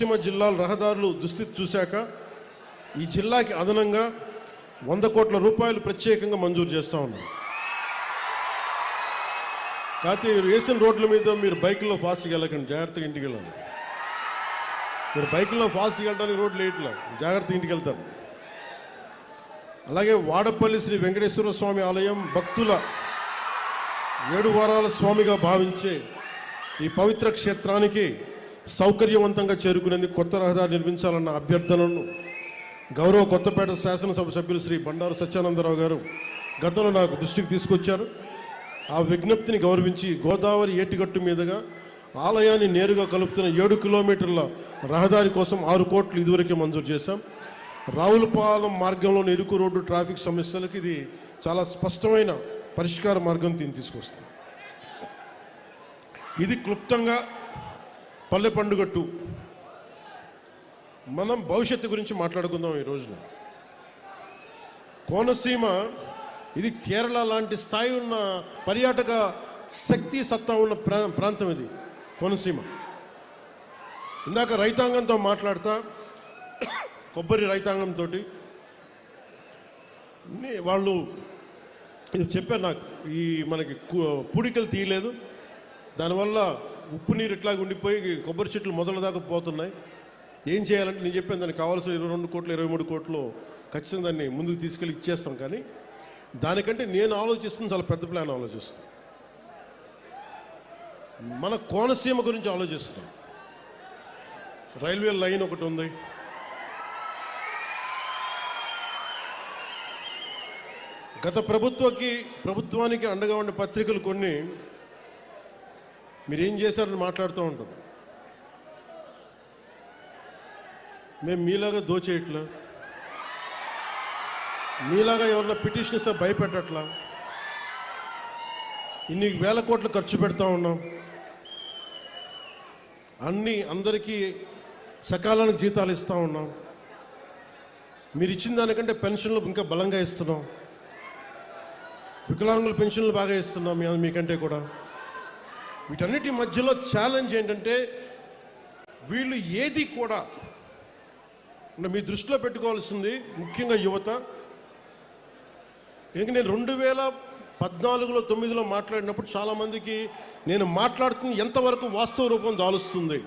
పశ్చిమ జిల్లాల రహదారులు దుస్థితి చూశాక ఈ జిల్లాకి అదనంగా వంద కోట్ల రూపాయలు ప్రత్యేకంగా మంజూరు చేస్తా ఉన్నాం. కాకపోతే వేసిన రోడ్ల మీద మీరు బైక్లో ఫాస్ట్గా వెళ్ళకండి జాగ్రత్తగా ఇంటికి వెళ్ళండి. మీరు బైక్లో ఫాస్ట్గా వెళ్ళడానికి రోడ్లు వేయట్లే జాగ్రత్తగా ఇంటికి వెళ్తారు. అలాగే వాడపల్లి శ్రీ వెంకటేశ్వర స్వామి ఆలయం భక్తుల ఏడు వారాల స్వామిగా భావించే ఈ పవిత్ర క్షేత్రానికి సౌకర్యవంతంగా చేరుకునేందుకు కొత్త రహదారి నిర్మించాలన్న అభ్యర్థనను గౌరవ కొత్తపేట శాసనసభ సభ్యులు శ్రీ బండారు సత్యానందరావు గారు గతంలో నాకు దృష్టికి తీసుకొచ్చారు. ఆ విజ్ఞప్తిని గౌరవించి గోదావరి ఏటిగట్టు మీదుగా ఆలయాన్ని నేరుగా కలుపుతున్న ఏడు కిలోమీటర్ల రహదారి కోసం ఆరు కోట్లు ఇదివరకే మంజూరు చేశాం. రావులపాలెం మార్గంలోని ఇరుకు రోడ్డు ట్రాఫిక్ సమస్యలకు ఇది చాలా స్పష్టమైన పరిష్కార మార్గం దీన్ని తీసుకొస్తుంది. ఇది క్లుప్తంగా పల్లె పండుగట్టు మనం భవిష్యత్తు గురించి మాట్లాడుకుందాం ఈ రోజున. కోనసీమ ఇది కేరళ లాంటి స్థాయి ఉన్న పర్యాటక శక్తి సత్తా ఉన్న ప్రా ప్రాంతం ఇది కోనసీమ. ఇందాక రైతాంగంతో మాట్లాడతా కొబ్బరి రైతాంగంతో వాళ్ళు చెప్పారు నాకు ఈ మనకి కు- పూడికలు తీయలేదు. దానివల్ల ఉప్పు నీరు ఇట్లాగ ఉండిపోయి కొబ్బరి చెట్లు మొదల దాకా పోతున్నాయి. ఏం చేయాలంటే నేను చెప్పాను దానికి కావాల్సిన ఇరవై రెండు కోట్లు ఇరవై మూడు కోట్లు ఖచ్చితంగా దాన్ని ముందుకు తీసుకెళ్ళి ఇచ్చేస్తాం కానీ దానికంటే నేను ఆలోచిస్తుంది చాలా పెద్ద ప్లాన్ ఆలోచిస్తాను మన కోనసీమ గురించి ఆలోచిస్తున్నాం. రైల్వే లైన్ ఒకటి ఉంది. గత ప్రభుత్వకి ప్రభుత్వానికి అండగా ఉండే పత్రికలు కొన్ని. మీరు ఏం చేశారని మాట్లాడుతూ ఉంటాం. మేము మీలాగా దోచేయట్లా మీలాగా ఎవరైనా పిటిషన్ ఇస్తే భయపెట్టట్లా? ఇన్ని వేల కోట్లు ఖర్చు పెడతా ఉన్నాం. అన్ని అందరికీ సకాలానికి జీతాలు ఇస్తూ ఉన్నాం. మీరు ఇచ్చిన దానికంటే పెన్షన్లు ఇంకా బలంగా ఇస్తున్నాం. వికలాంగుల పెన్షన్లు బాగా ఇస్తున్నాం మీకంటే కూడా. వీటన్నిటి మధ్యలో ఛాలెంజ్ ఏంటంటే వీళ్ళు ఏది కూడా మీ దృష్టిలో పెట్టుకోవాల్సింది ముఖ్యంగా యువత. ఎందుకంటే నేను రెండు వేల పద్నాలుగులో తొమ్మిదిలో మాట్లాడినప్పుడు చాలామందికి నేను మాట్లాడుతున్న ఎంతవరకు వాస్తవ రూపం దాలుస్తుంది.